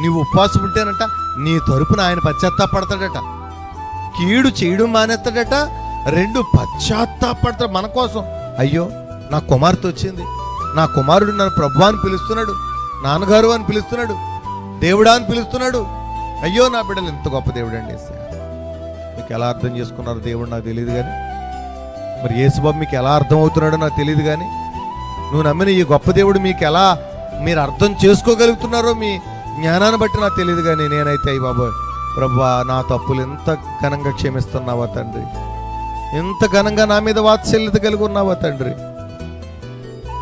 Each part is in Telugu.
నీవు ఉపవాసం ఉంటేనంట నీ తరపున ఆయన పశ్చాత్తాపడతాడట. కీడు చేయడం మానేస్తాడట రెండు పశ్చాత్తాపడతాడు మన కోసం. అయ్యో నా కుమార్తె వచ్చింది. నా కుమారుడు నన్ను ప్రభు అని పిలుస్తున్నాడు నాన్నగారు అని పిలుస్తున్నాడు దేవుడా అని పిలుస్తున్నాడు. అయ్యో నా బిడ్డలు ఎంత గొప్ప దేవుడు అండి మీకు ఎలా అర్థం చేసుకున్నారో దేవుడు నాకు తెలియదు కానీ మరి యేసుబాబు మీకు ఎలా అర్థం అవుతున్నాడో నాకు తెలియదు కానీ నువ్వు నమ్మిన ఈ గొప్ప దేవుడు మీకు ఎలా మీరు అర్థం చేసుకోగలుగుతున్నారో మీ జ్ఞానాన్ని బట్టి నాకు తెలియదు కానీ నేనైతే అయ్యి బాబోయ్ ప్రభా నా తప్పులు ఎంత ఘనంగా క్షమిస్తున్నావా తండ్రి? ఎంత ఘనంగా నా మీద వాత్సల్యత కలిగి ఉన్నావా తండ్రి?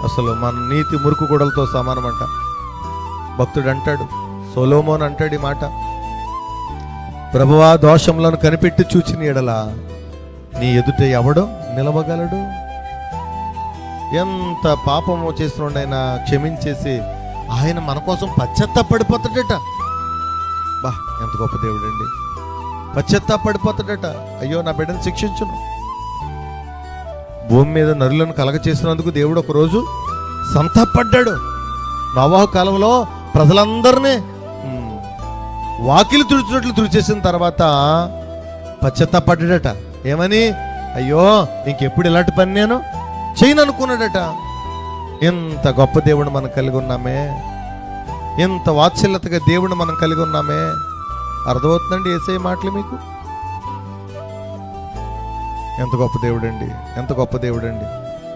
అసలు మన నీతి మురుకు గొడలతో సమానమంట భక్తుడు అంటాడు సొలోమోన్ అంటాడు ఈ మాట. ప్రభువా దోషములను కనిపెట్టి చూచిన ఎడలా నీ ఎదుట ఎవడు నిలవగలడు? ఎంత పాపము చేసినోడైనా క్షమించేసి ఆయన మన కోసం పశ్చత్తాపడిపోతాడట. బా ఎంత గొప్ప దేవుడండి. పశ్చత్తాపడిపోతాడట. అయ్యో నా బిడ్డను శిక్షించును. భూమి మీద నరులను కలగ చేసినందుకు దేవుడు ఒక రోజు సంతాపడ్డాడు. నవాహు కాలంలో ప్రజలందరినీ వాకిలు వాకిలి తుడిచినట్లు తుడిచేసిన తర్వాత పశ్చత్తాపడ్డాడట. ఏమని? అయ్యో ఇంకెప్పుడు ఇలాంటి పని నేను చేయను అనుకున్నాడట ఇంత గొప్ప దేవుడు మనం కలిగి ఉన్నామే. ఇంత వాత్సల్యతగా దేవుడు మనం కలిగి ఉన్నామే. అర్థమవుతుందండి ఏసే మాటలు మీకు? ఎంత గొప్ప దేవుడండి ఎంత గొప్ప దేవుడండి.